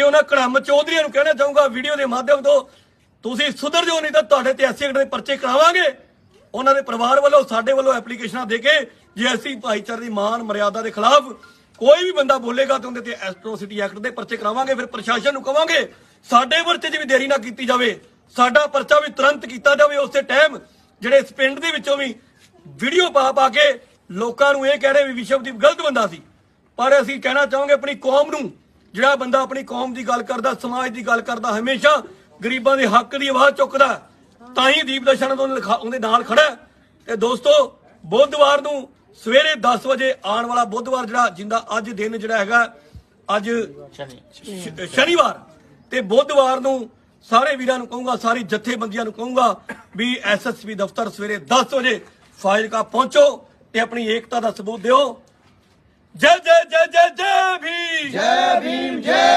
ਤੇ ਉਹਨਾਂ ਕੜਮ ਚੌਧਰੀਆਂ ਨੂੰ ਕਹਿਣਾ ਚਾਹੂੰਗਾ, ਵੀਡੀਓ ਦੇ ਮਾਧਿਅਮ ਤੋਂ, ਤੁਸੀਂ ਸੁਧਰ ਜਾਓ ਨਹੀਂ ਤਾਂ ਤੁਹਾਡੇ ਤੇ ਐਸੇ ਦੇ ਪਰਚੇ ਕਰਾਵਾਂਗੇ। ਉਹਨਾਂ ਦੇ ਪਰਿਵਾਰ ਵੱਲੋਂ, ਸਾਡੇ ਵੱਲੋਂ ਐਪਲੀਕੇਸ਼ਨਾਂ ਦੇ ਕੇ, ਜੇ ਅਸੀਂ ਭਾਈਚਾਰੇ ਦੀ ਮਾਨ ਮਰਿਆਦਾ ਦੇ ਖਿਲਾਫ ਕੋਈ ਵੀ ਬੰਦਾ ਬੋਲੇਗਾ ਤਾਂ ਉਹਦੇ ਤੇ ਐਸਟ੍ਰੋਸਿਟੀ ਐਕਟ ਦੇ ਪਰਚੇ ਕਰਾਵਾਂਗੇ, ਫਿਰ ਪ੍ਰਸ਼ਾਸਨ ਨੂੰ ਕਵਾਂਗੇ, ਸਾਡੇ ਪਰਚੇ 'ਚ ਵੀ ਦੇਰੀ ਨਾ ਕੀਤੀ ਜਾਵੇ। ਸਾਡਾ ਪਰਚਾ ਵੀ ਤੁਰੰਤ ਕੀਤਾ ਜਾਵੇ, ਉਸੇ ਟਾਈਮ ਜਿਹੜੇ ਇਸ ਪਿੰਡ ਦੇ ਵਿੱਚੋਂ ਵੀ ਵੀਡੀਓ ਪਾ ਪਾ ਕੇ ਲੋਕਾਂ ਨੂੰ ਇਹ ਕਹਿ ਰਹੇ ਵੀ ਵਿਸ਼ਵਦੀਪ ਗਲਤ ਬੰਦਾ ਸੀ। ਪਰ ਅਸੀਂ ਕਹਿਣਾ ਚਾਹਾਂਗੇ, ਆਪਣੀ ਕੌਮ ਨੂੰ ਜਿਹੜਾ ਬੰਦਾ ਆਪਣੀ ਕੌਮ ਦੀ ਗੱਲ ਕਰਦਾ ਸਮਾਜ ਦੀ ਗੱਲ ਕਰਦਾ ਹਮੇਸ਼ਾ ਗਰੀਬਾਂ ਦੇ ਹੱਕ ਦੀ ਆਵਾਜ਼ ਚੁੱਕਦਾ ਤਾਂ ਹੀ ਦੀਪ ਦਰਸ਼ਨ ਤੋਂ ਉਹਦੇ ਨਾਲ ਖੜਾ। ਤੇ ਦੋਸਤੋ ਬੁੱਧਵਾਰ ਨੂੰ ਸਵੇਰੇ 10 ਵਜੇ ਆਉਣ ਵਾਲਾ ਬੁੱਧਵਾਰ ਜਿਹੜਾ ਜਿੰਦਾ ਅੱਜ ਦਿਨ ਜਿਹੜਾ ਹੈਗਾ ਅੱਜ ਸ਼ਨੀਵਾਰ। ਤੇ ਬੁੱਧਵਾਰ ਨੂੰ ਸਾਰੇ ਵੀਰਾਂ ਨੂੰ ਕਹੂੰਗਾ ਸਾਰੀ ਜਥੇਬੰਦੀਆਂ ਨੂੰ ਕਹੂੰਗਾ ਵੀ ਐਸਐਸਪੀ ਦਫ਼ਤਰ ਸਵੇਰੇ 10 ਵਜੇ ਫਾਜ਼ਿਲਕਾ ਪਹੁੰਚੋ ਤੇ ਆਪਣੀ ਏਕਤਾ ਦਾ ਸਬੂਤ ਦਿਓ। ਜੈ ਜੈ ਜੈ